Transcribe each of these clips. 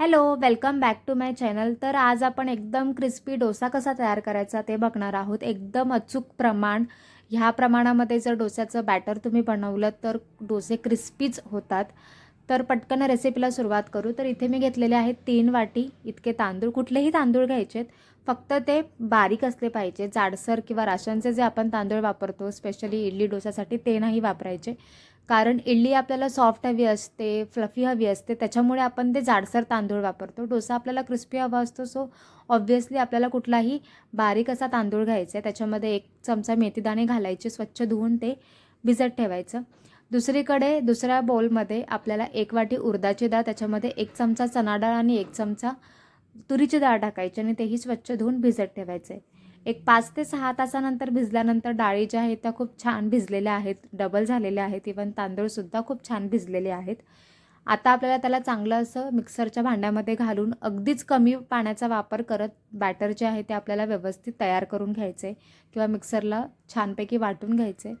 Hello welcome back to my channel. तर आज आपण एकदम क्रिस्पी डोसा कसा तयार करायचा ते बघणार आहोत. एकदम अचूक प्रमाण ह्या प्रमाणामध्ये जर डोस्याचं बॅटर तुम्ही बनवलं तर डोसे क्रिस्पीच होतात. तर पटकन रेसिपीला सुरुवात करू. तर इथे मी घेतलेले आहेत तीन वाटी इतके तांदूळ. कुठलेही तांदूळ घ्यायचेत फक्त ते बारीक असले पाहिजे. जाडसर किंवा राशनचे जे आपण तांदूळ वापरतो स्पेशली इडली डोसासाठी ते नाही वापरायचे. कारण इडली आपल्याला सॉफ्ट हवी असते फ्लफी हवी असते त्याच्यामुळे आपण ते जाडसर तांदूळ वापरतो. डोसा आपल्याला क्रिस्पी हवा असतो सो ऑब्व्हियसली आपल्याला कुठलाही बारीक असा तांदूळ घ्यायचा आहे. त्याच्यामध्ये एक चमचा मेथीदाणे घालायचे स्वच्छ धुवून ते भिजत ठेवायचं. दुसरीकडे दुसऱ्या बोलमध्ये आपल्याला एक वाटी उरदाची डाळ त्याच्यामध्ये एक चमचा चणा डाळ आणि एक चमचा तुरीची डाळ टाकायची आणि तेही स्वच्छ धुवून भिजत ठेवायचे. एक पाच ते सहा तासानंतर भिजल्यानंतर डाळी ज्या आहेत त्या खूप छान भिजलेल्या आहेत डबल झालेल्या आहेत इवन तांदूळसुद्धा खूप छान भिजलेले आहेत. आता आपल्याला त्याला चांगलं असं मिक्सरच्या भांड्यामध्ये घालून अगदीच कमी पाण्याचा वापर करत बॅटर जे आहे ते आपल्याला व्यवस्थित तयार करून घ्यायचे किंवा मिक्सरला छानपैकी वाटून घ्यायचे.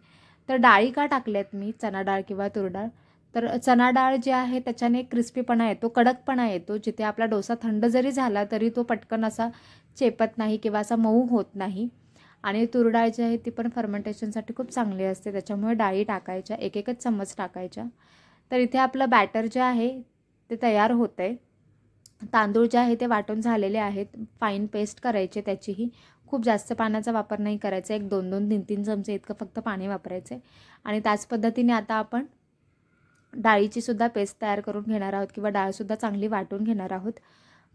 तर डाळी का टाकल्यात मी? चणा डाळ किंवा तूर डाळ? तर चणा डाळ जी आहे त्याच्याने क्रिस्पीपणा येतो कडकपणा येतो. जिथे आपला डोसा थंड जरी झाला तरी तो पटकन असा चेपत नाही किंवा असा मऊ होत नाही. आणि तूर डाळ जी आहे ती पण फर्मेंटेशनसाठी खूप चांगली असते. त्याच्यामुळे डाळी टाकायच्या एक एकच चम्मच टाकायच्या. तर इथे आपलं बॅटर जे आहे ते तयार होतं आहे तांदूळ जे आहे ते वाटून झालेले आहेत. फाईन पेस्ट करायचे त्याचीही. खूप जास्त पाण्याचा वापर नाही करायचा. एक दोन दोन तीन तीन चमचे इतकं फक्त पाणी वापरायचं आहे आणि त्याच पद्धतीने आता आपण डाळीची सुद्धा पेस्ट तयार करून घेणार आहोत किंवा डाळसुद्धा चांगली वाटून घेणार आहोत.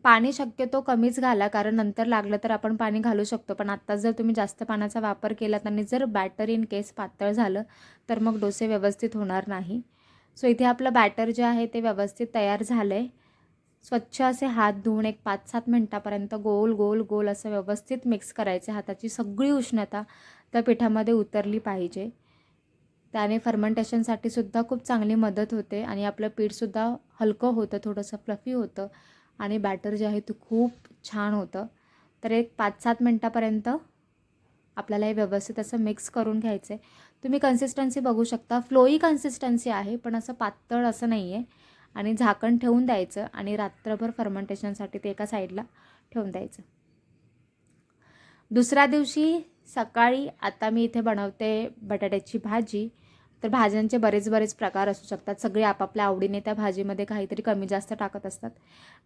पाणी शक्यतो कमीच घाला कारण नंतर लागलं तर आपण पाणी घालू शकतो. पण आत्ता जर तुम्ही जास्त पाण्याचा वापर केलात आणि जर बॅटर इन केस पातळ झालं तर मग डोसे व्यवस्थित होणार नाही. सो इथे आपलं बॅटर जे आहे ते व्यवस्थित तयार झालं आहे स्वच्छ असे हात धुवून एक पाच सात मिनटापर्यंत गोल गोल गोल असं व्यवस्थित मिक्स करायचे. हाताची सगळी उष्णता त्या पिठामध्ये उतरली पाहिजे. त्याने फर्मेंटेशनसाठी सुद्धा खूप चांगली मदत होते आणि आपलं पीठसुद्धा हलकं होतं थोडंसं फ्लफी होतं आणि बॅटर जे आहे ते खूप छान होतं. तर एक पाच सात मिनटापर्यंत आपल्याला हे व्यवस्थित असं मिक्स करून घ्यायचं आहे तुम्ही कन्सिस्टन्सी बघू शकता. फ्लोई कन्सिस्टन्सी आहे पण असं पातळ असं नाही आहे आणि झाकण ठेवून द्यायचं आणि रात्रभर फर्मेंटेशनसाठी ते एका साईडला ठेवून द्यायचं. दुसऱ्या दिवशी सकाळी आता मी इथे बनवते बटाट्याची भाजी. तर भाज्यांचे बरेच बरेच प्रकार असू शकतात. सगळे आपापल्या आवडीने त्या भाजीमध्ये काहीतरी कमी जास्त टाकत असतात.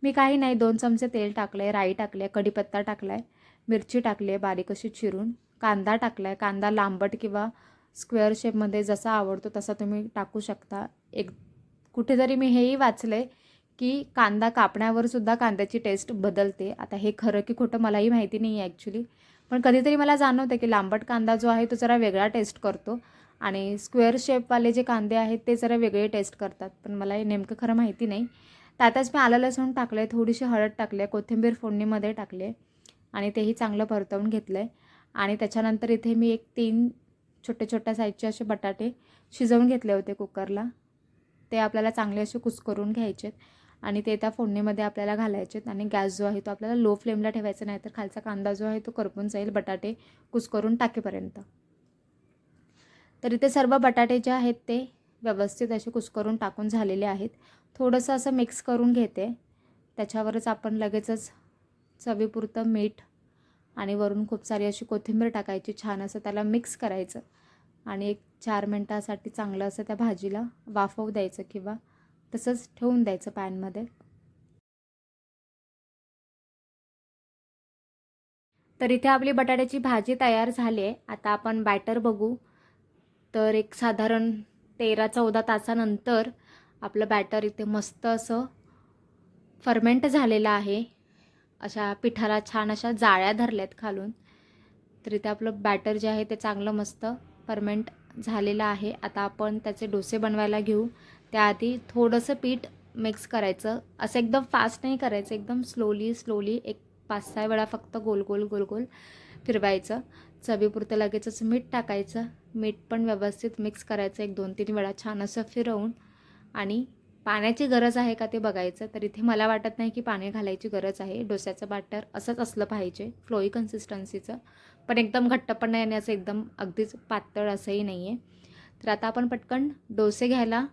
मी काही नाही दोन चमचे तेल टाकलं आहे राई टाकले आहे कढीपत्ता टाकला आहे मिरची टाकली आहे बारीक अशी चिरून कांदा टाकला आहे कांदा लांबट किंवा स्क्वेअर शेपमध्ये जसा आवडतो तसा तुम्ही टाकू शकता. एक कुठेतरी मी हेही वाचले की कांदा कापण्यावर सुद्धा कांद्याची टेस्ट बदलते. आता हे खरं की खोटं मलाही माहिती नाही आहे ॲक्च्युली पण कधीतरी मला जाणवतं की लांबट कांदा जो आहे तो जरा वेगळा टेस्ट करतो. आणि स्क्वेअर शेपवाले जे कांदे आहेत ते जरा वेगळे टेस्ट करतात. पण मला हे नेमकं खरं माहिती नाही. त्यातच मी आलं लसूण टाकलं आहे थोडीशी हळद टाकली आहे कोथिंबीर फोडणीमध्ये टाकली आहे आणि तेही चांगलं परतवून घेतलं आहे आणि त्याच्यानंतर इथे मी एक तीन छोट्या छोट्या साईजचे असे बटाटे शिजवून घेतले होते कुकरला ते आपल्याला चांगले असे कुस्करून घ्यायचे आणि ते त्या फोडणीमध्ये आपल्याला घालायचे आणि गॅस जो आहे तो आपल्याला लो फ्लेमला ठेवायचा नाही तर खालचा कांदा जो आहे तो करपून जाईल बटाटे कुस्करून टाकेपर्यंत. तर इथे सर्व बटाटे जे आहेत ते व्यवस्थित असे कुस्करून टाकून झालेले आहेत. थोडंसं असं मिक्स करून घेते. त्याच्यावरच आपण लगेचच चवीपुरतं मीठ आणि वरून खूप सारी अशी कोथिंबीर टाकायची छान असं त्याला मिक्स करायचं. आणि एक चार मिनटासाठी चांगलं असं त्या भाजीला वाफवू द्यायचं किंवा तसंच ठेवून द्यायचं पॅनमध्ये. तर इथे आपली बटाट्याची भाजी तयार झाली आहे. आता आपण बॅटर बघू. तर एक साधारण तेरा चौदा तासानंतर आपलं बॅटर इथे मस्त असं फर्मेंट झालेलं आहे. अशा पिठाला छान अशा जाळ्या धरल्यात खालून. तर इथे आपलं बॅटर जे आहे ते चांगलं मस्त फर्मेंट झालेलं आहे. आता आपण त्याचे डोसे बनवायला घेऊ. त्याआधी थोडंसं पीठ मिक्स करायचं. असं एकदम फास्ट नाही करायचं. एकदम स्लोली स्लोली एक पाच सहा वेळा फक्त गोल गोल गोल गोल फिरवायचं. चवीपुरतं लगेचच मीठ टाकायचं. मीठ पण व्यवस्थित मिक्स करायचं. एक दोन तीन वेळा छान असं फिरवून आणि पाण्याची गरज आहे का ते बघायचं. तर इथे मला वाटत नाही की पाणी घालायची गरज आहे. डोस्याचं बॅटर असंच असलं पाहिजे. फ्लोई कन्सिस्टन्सीचं पण एकदम घट्ट पण नाही आणि असं एकदम अगदीच पातळ असंही नाही आहे तर आता आपण पटकन डोसे घ्यायला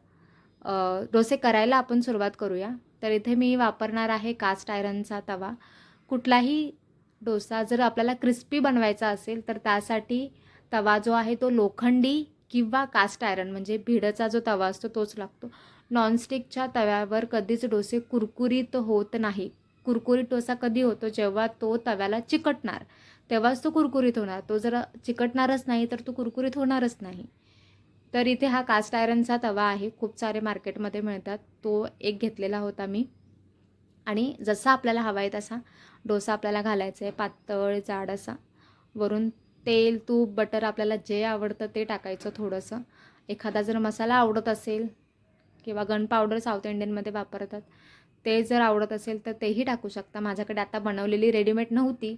डोसे करायला आपण सुरुवात करूया. तर इथे मी वापरणार आहे कास्ट आयरनचा तवा. कुठलाही डोसा जर आपल्याला क्रिस्पी बनवायचा असेल तर त्यासाठी तवा जो आहे तो लोखंडी किंवा कास्ट आयरन म्हणजे भिडचा जो तवा असतो तोच लागतो. नॉनस्टिकच्या तव्यावर कधीच डोसे कुरकुरीत होत नाही. कुरकुरीत डोसा कधी होतो? जेव्हा तो तव्याला चिकटणार. तेव्हाच तो कुरकुरीत होणार. तो जर चिकटणारच नाही तर तो कुरकुरीत होणारच नाही. तर इथे हा कास्ट आयरनचा तवा आहे. खूप सारे मार्केटमध्ये मिळतात. तो एक घेतलेला होता मी. आणि जसा आपल्याला हवा आहे तसा डोसा आपल्याला घालायचा आहे. पातळ जाड असा. वरून तेल तूप बटर आपल्याला जे आवडतं ते टाकायचं थोडंसं. एखादा जर मसाला आवडत असेल किंवा गन पावडर साऊथ इंडियनमध्ये वापरतात ते जर आवडत असेल तर तेही टाकू शकता. माझ्याकडे आता बनवलेली रेडीमेड नव्हती.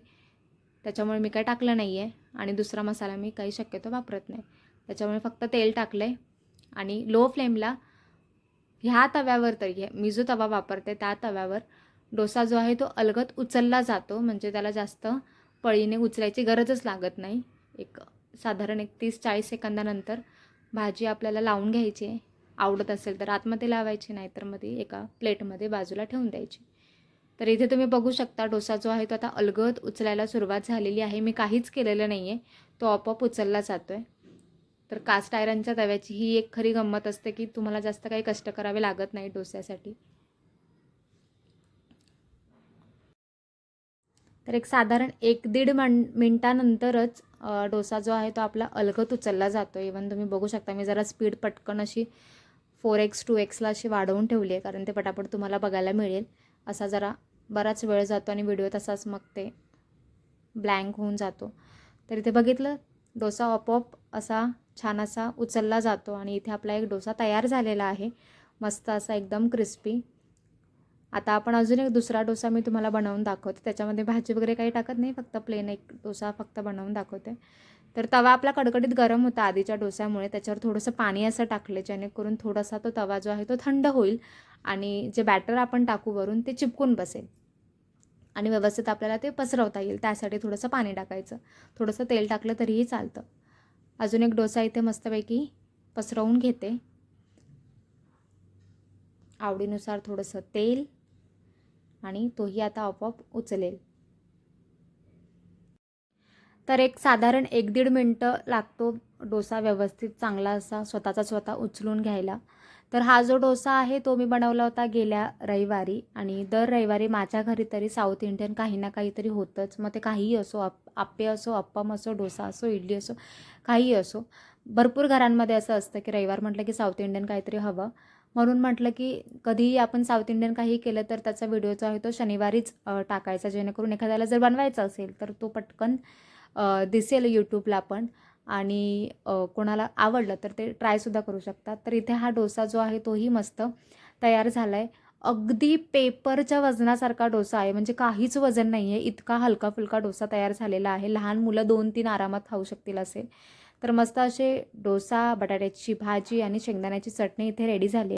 त्याच्यामुळे मी काही टाकलं नाही आहे आणि दुसरा मसाला मी काही शक्यतो वापरत नाही. त्याच्यामुळे फक्त तेल टाकलं आहे आणि लो फ्लेमला ह्या तव्यावर तरी मी जो तवा वापरते त्या तव्यावर डोसा जो आहे तो अलगद उचलला जातो. म्हणजे त्याला जास्त पळीने उचलायची गरजच लागत नाही. एक साधारण एक तीस चाळीस सेकंदानंतर भाजी आपल्याला लावून घ्यायची आहे. आवडत असेल तर आतमध्ये लावायची नाही तर मध्ये एका प्लेटमध्ये बाजूला ठेवून द्यायची. तर इथे तुम्ही बघू शकता डोसा जो आहे तो आता अलगद उचलायला सुरुवात झालेली आहे. मी काहीच केलेलं नाही आहे तो आपोआप उचलला जातो आहे तर कास्ट आयरनच्या तव्याची ही एक खरी गंमत असते की तुम्हाला जास्त काही कष्ट करावे लागत नाही डोस्यासाठी. तर एक साधारण एक दीड मन मिनटानंतरच डोसा जो आहे तो आपला अलगत उचलला जातो इवन तुम्ही बघू शकता मी जरा स्पीड पटकन अशी फोर एक्स टू एक्सला अशी वाढवून ठेवली आहे कारण ते पटापट तुम्हाला बघायला मिळेल. असा जरा बराच वेळ जातो आणि व्हिडिओ तसाच मग ते ब्लँक होऊन जातो. तर इथे बघितलं डोसा आपोआप असा छान असा उचलला जातो आणि इथे आपला एक डोसा तयार झालेला आहे. मस्त असा एकदम क्रिस्पी. आता आपण अजून एक दुसरा डोसा मी तुम्हाला बनवून दाखवते. त्याच्यामध्ये भाजी वगैरे काही टाकत नाही फक्त प्लेन एक डोसा फक्त बनवून दाखवते. तर तवा आपला कडकडीत गरम होता आधीच्या डोस्यामुळे. त्याच्यावर थोडंसं पाणी असं टाकले जेणेकरून थोडासा तो तवा जो आहे तो थंड होईल आणि जे बॅटर आपण टाकू वरून ते चिपकून बसेल. आणि व्यवस्थित आपल्याला ते पसरवता येईल. त्यासाठी थोडंसं पाणी टाकायचं. थोडंसं तेल टाकलं तरीही चालतं. अजून एक डोसा इथे मस्तपैकी पसरवून घेते. आवडीनुसार थोडंसं तेल आणि तोही आता आपोआप उचलेल. तर एक साधारण एक दीड मिनटं लागतो डोसा व्यवस्थित चांगला असा स्वतःचा स्वतः उचलून घ्यायला. तर हा जो डोसा आहे तो मी बनवला होता गेल्या रविवारी आणि दर रविवारी माझ्या घरी तरी साऊथ इंडियन काही ना काहीतरी होतंच. मग ते काहीही असो आप आप्पे असो अप्पम असो डोसा असो इडली असो काहीही असो. भरपूर घरांमध्ये असं असतं की रविवार म्हटलं की साऊथ इंडियन काहीतरी हवं. म्हणून म्हटलं की कधीही आपण साऊथ इंडियन काही केलं तर त्याचा व्हिडिओ जो आहे तो शनिवारीच टाकायचा. जेणेकरून एखाद्याला जर बनवायचा असेल तर तो पटकन दिसेल यूट्यूबला पण आणि कोणाला आवडलं तर ते ट्रायसुद्धा करू शकतात. तर इथे हा डोसा जो आहे तोही मस्त तयार झाला आहे अगदी पेपरच्या वजनासारखा डोसा आहे. म्हणजे काहीच वजन नाही आहे इतका हलका फुलका डोसा तयार झालेला आहे. लहान मुलं दोन तीन आरामात खाऊ शकतील असेल. तर मस्त असे डोसा बटाट्याची भाजी आणि शेंगदाण्याची चटणी इथे रेडी झाली आहे.